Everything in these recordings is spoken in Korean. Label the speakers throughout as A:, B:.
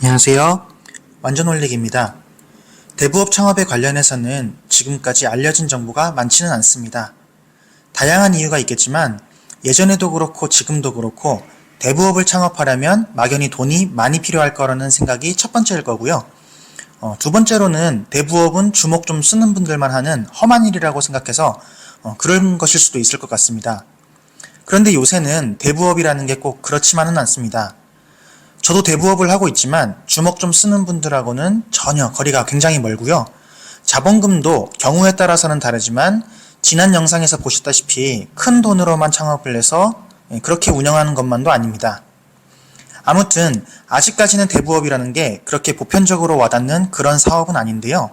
A: 안녕하세요. 완전올릭입니다. 대부업 창업에 관련해서는 지금까지 알려진 정보가 많지는 않습니다. 다양한 이유가 있겠지만 예전에도 그렇고 지금도 그렇고 대부업을 창업하려면 막연히 돈이 많이 필요할 거라는 생각이 첫 번째일 거고요. 어, 두 번째로는 대부업은 주목 좀 쓰는 분들만 하는 험한 일이라고 생각해서 어, 그런 것일 수도 있을 것 같습니다. 그런데 요새는 대부업이라는 게 꼭 그렇지만은 않습니다. 저도 대부업을 하고 있지만 주먹 좀 쓰는 분들하고는 전혀 거리가 굉장히 멀고요. 자본금도 경우에 따라서는 다르지만 지난 영상에서 보셨다시피 큰 돈으로만 창업을 해서 예, 그렇게 운영하는 것만도 아닙니다. 아무튼 아직까지는 대부업이라는 게 그렇게 보편적으로 와닿는 그런 사업은 아닌데요.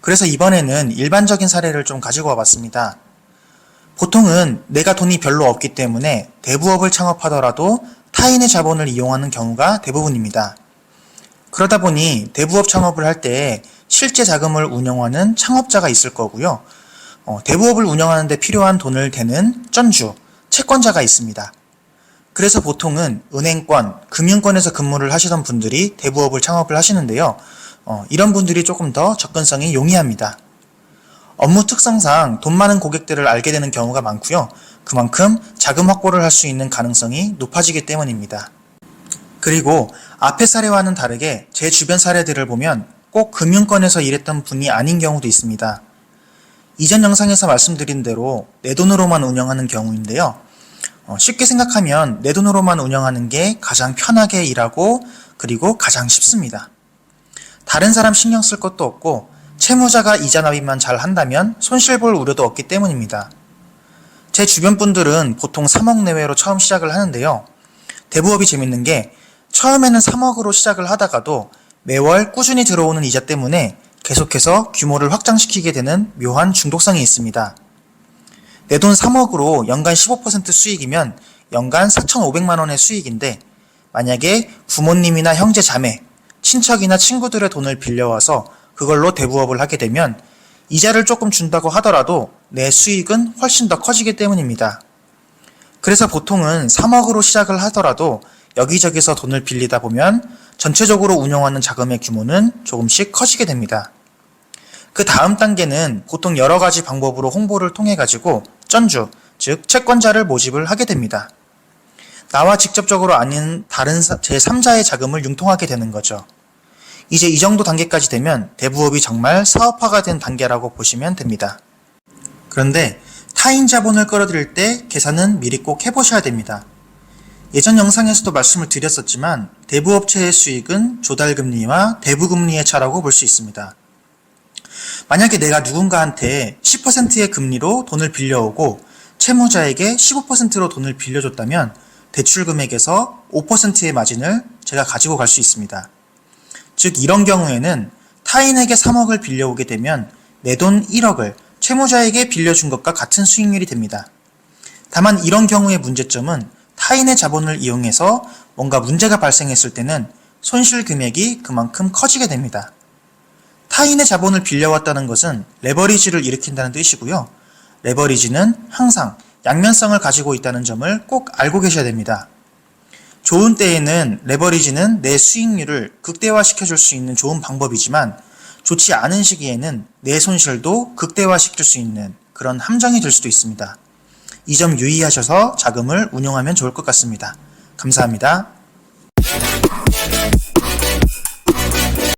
A: 그래서 이번에는 일반적인 사례를 좀 가지고 와봤습니다. 보통은 내가 돈이 별로 없기 때문에 대부업을 창업하더라도 타인의 자본을 이용하는 경우가 대부분입니다. 그러다 보니 대부업 창업을 할 때 실제 자금을 운영하는 창업자가 있을 거고요. 어, 대부업을 운영하는데 필요한 돈을 대는 전주, 채권자가 있습니다. 그래서 보통은 은행권, 금융권에서 근무를 하시던 분들이 대부업을 창업을 하시는데요. 어, 이런 분들이 조금 더 접근성이 용이합니다. 업무 특성상 돈 많은 고객들을 알게 되는 경우가 많고요. 그만큼 자금 확보를 할 수 있는 가능성이 높아지기 때문입니다. 그리고 앞의 사례와는 다르게 제 주변 사례들을 보면 꼭 금융권에서 일했던 분이 아닌 경우도 있습니다. 이전 영상에서 말씀드린 대로 내 돈으로만 운영하는 경우인데요. 어, 쉽게 생각하면 내 돈으로만 운영하는 게 가장 편하게 일하고 그리고 가장 쉽습니다. 다른 사람 신경 쓸 것도 없고 채무자가 이자 납입만 잘 한다면 손실 볼 우려도 없기 때문입니다. 제 주변 분들은 보통 3억 내외로 처음 시작을 하는데요. 대부업이 재밌는 게 처음에는 3억으로 시작을 하다가도 매월 꾸준히 들어오는 이자 때문에 계속해서 규모를 확장시키게 되는 묘한 중독성이 있습니다. 내 돈 3억으로 연간 15% 수익이면 연간 4,500만 원의 수익인데 만약에 부모님이나 형제 자매, 친척이나 친구들의 돈을 빌려와서 그걸로 대부업을 하게 되면 이자를 조금 준다고 하더라도 내 수익은 훨씬 더 커지기 때문입니다. 그래서 보통은 3억으로 시작을 하더라도 여기저기서 돈을 빌리다 보면 전체적으로 운영하는 자금의 규모는 조금씩 커지게 됩니다. 그 다음 단계는 보통 여러 가지 방법으로 홍보를 통해 가지고 전주, 즉 채권자를 모집을 하게 됩니다. 나와 직접적으로 아닌 다른 제3자의 자금을 융통하게 되는 거죠. 이제 이 정도 단계까지 되면 대부업이 정말 사업화가 된 단계라고 보시면 됩니다. 그런데 타인 자본을 끌어들일 때 계산은 미리 꼭 해보셔야 됩니다. 예전 영상에서도 말씀을 드렸었지만 대부업체의 수익은 조달금리와 대부금리의 차라고 볼 수 있습니다. 만약에 내가 누군가한테 10%의 금리로 돈을 빌려오고 채무자에게 15%로 돈을 빌려줬다면 대출 금액에서 5%의 마진을 제가 가지고 갈 수 있습니다. 즉 이런 경우에는 타인에게 3억을 빌려오게 되면 내 돈 1억을 채무자에게 빌려준 것과 같은 수익률이 됩니다. 다만 이런 경우의 문제점은 타인의 자본을 이용해서 뭔가 문제가 발생했을 때는 손실 금액이 그만큼 커지게 됩니다. 타인의 자본을 빌려왔다는 것은 레버리지를 일으킨다는 뜻이고요. 레버리지는 항상 양면성을 가지고 있다는 점을 꼭 알고 계셔야 됩니다. 좋은 때에는 레버리지는 내 수익률을 극대화시켜 줄 수 있는 좋은 방법이지만 좋지 않은 시기에는 내 손실도 극대화시킬 수 있는 그런 함정이 될 수도 있습니다. 이 점 유의하셔서 자금을 운용하면 좋을 것 같습니다. 감사합니다.